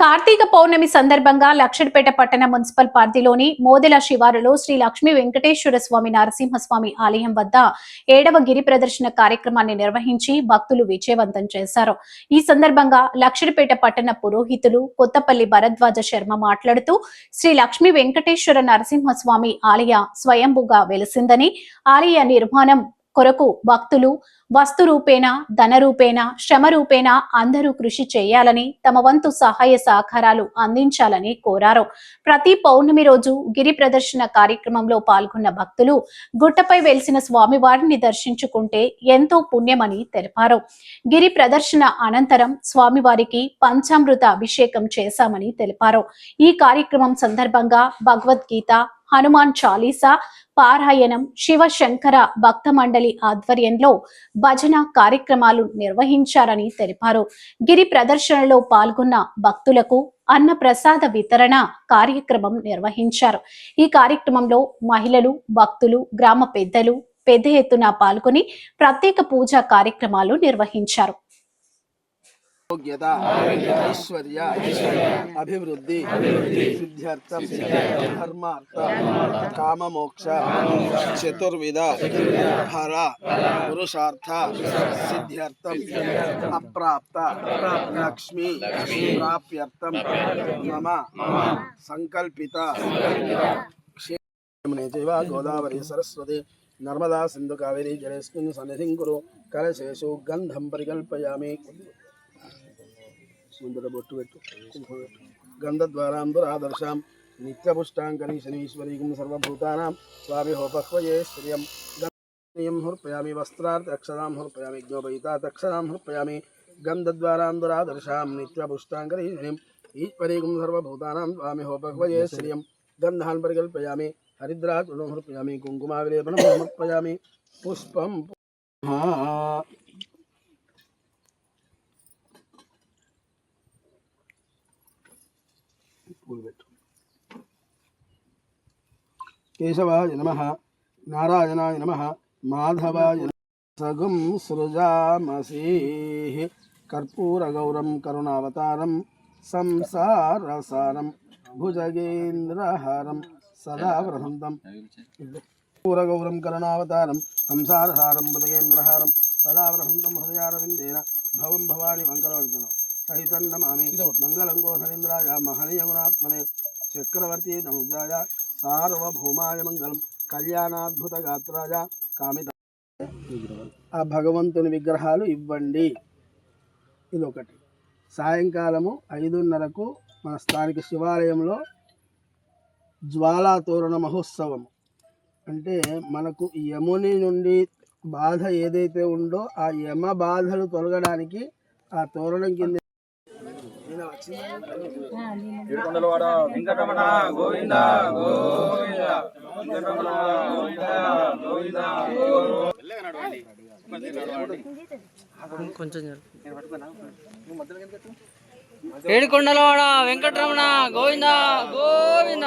కార్తీక పౌర్ణమి సందర్భంగా లక్షడిపేట పట్టణ మున్సిపల్ పరిధిలోని మోదెల శివారులో శ్రీ లక్ష్మీ వెంకటేశ్వర స్వామి నరసింహస్వామి ఆలయం వద్ద ఏడవ గిరి ప్రదర్శన కార్యక్రమాన్ని నిర్వహించి భక్తులు విజయవంతం చేశారు. ఈ సందర్భంగా లక్షడిపేట పట్టణ పురోహితులు కొత్తపల్లి భరద్వాజ శర్మ మాట్లాడుతూ శ్రీ లక్ష్మీ వెంకటేశ్వర నరసింహస్వామి ఆలయ స్వయంభుగా వెలిసిందని ఆలయ నిర్మాణం కొరకు భక్తులు వస్తు రూపేణ ధన రూపేణ శ్రమ రూపేణ అందరూ కృషి చేయాలని తమ వంతు సహాయ సహకారాలు అందించాలని కోరారు. ప్రతి పౌర్ణమి రోజు గిరి ప్రదర్శన కార్యక్రమంలో పాల్గొన్న భక్తులు గుట్టపై వెలిసిన స్వామివారిని దర్శించుకుంటే ఎంతో పుణ్యమని తెలిపారు. గిరి ప్రదర్శన అనంతరం స్వామివారికి పంచామృత అభిషేకం చేశామని తెలిపారు. ఈ కార్యక్రమం సందర్భంగా భగవద్గీత హనుమాన్ చాలీసా పారాయణం శివశంకర భక్త మండలి ఆధ్వర్యంలో భజన కార్యక్రమాలు నిర్వహించారని తెలిపారు. గిరి ప్రదర్శనలో పాల్గొన్న భక్తులకు అన్న ప్రసాద వితరణ కార్యక్రమం నిర్వహించారు. ఈ కార్యక్రమంలో మహిళలు భక్తులు గ్రామ పెద్దలు పెద్ద ఎత్తున పాల్గొని ప్రత్యేక పూజా కార్యక్రమాలు నిర్వహించారు. యోగ్యత ఐశ్వర్య అభివృద్ధి సిద్ధ్యర్థం ధర్మార్థ కామమోక్ష చతుర్విధ ఫల పురుషార్థ సిద్ధ్యర్థం అప్రాప్త లక్ష్మి ప్రాప్యర్థం మమ సంకల్పిత గోదావరి సరస్వతి నర్మదా సింధు కావేరీ జలేస్మిన్ సన్నిధిం కురు కలశేషు గంధం పరికల్పయామి ముందర బొట్టు పెట్టు కుంకుమ పెట్టు గంధద్వారాంబురాదర్శాం నిత్యపుష్టాంకరీ శనీశ్వరీకం సర్వభూతానాం స్వామి హోపహ్వయే శ్రియం గంధం హృపయామి వస్త్రార్థ అక్షరాం హృపయామి జ్ఞోపయితాత్ అక్షరాం హృపయామి గంధద్వారాంబురాదర్శాం నిత్యపుష్టాంకరీ శనిం ఈశ్వరీకం సర్వభూతానాం స్వామి హోపహ్వయే శ్రియం గంధాన్ పరికల్పయామి హరిద్రాతులం హృపయామి కుంకుమావిలేపనం సమర్పయామి పుష్పం పూలు పెట్టు కేశవాయ నమ నారాయణాయ నమ మాధవాయ సగం సృజామసీ కర్పూరగౌరం కరుణావతారం సంసారసారం భుజగేంద్రహారం సదా ప్రసంతం పూరగౌరం కరుణావతారం సంసారహారం భుజగేంద్రహారం సదా ప్రసంతం హృదయారవిందేన భవం భవాని మంగళవర్ధనం సహితన్నమామి మంగళం గోధరేంద్రాయ మహనీయగుణాత్మనే చక్రవర్తి ధనుజాయ సార్వభౌమాయ మంగళం. కళ్యాణాద్భుత గాత్రాయ కామిత. ఆ భగవంతుని విగ్రహాలు ఇవ్వండి. ఇదొకటి. సాయంకాలము ఐదున్నరకు మన స్థానిక శివాలయంలో జ్వాలా తోరణ మహోత్సవం అంటే మనకు యముని నుండి బాధ ఏదైతే ఉందో ఆ యమ బాధలు తొలగడానికి ఆ తోరణం కింద ఏడుకొండలవాడ వెంకటరమణ గోవింద గోవింద వెంకటరమణ గోవింద గోవింద ఏడుకొండలవాడ వెంకటరమణ గోవింద గోవింద.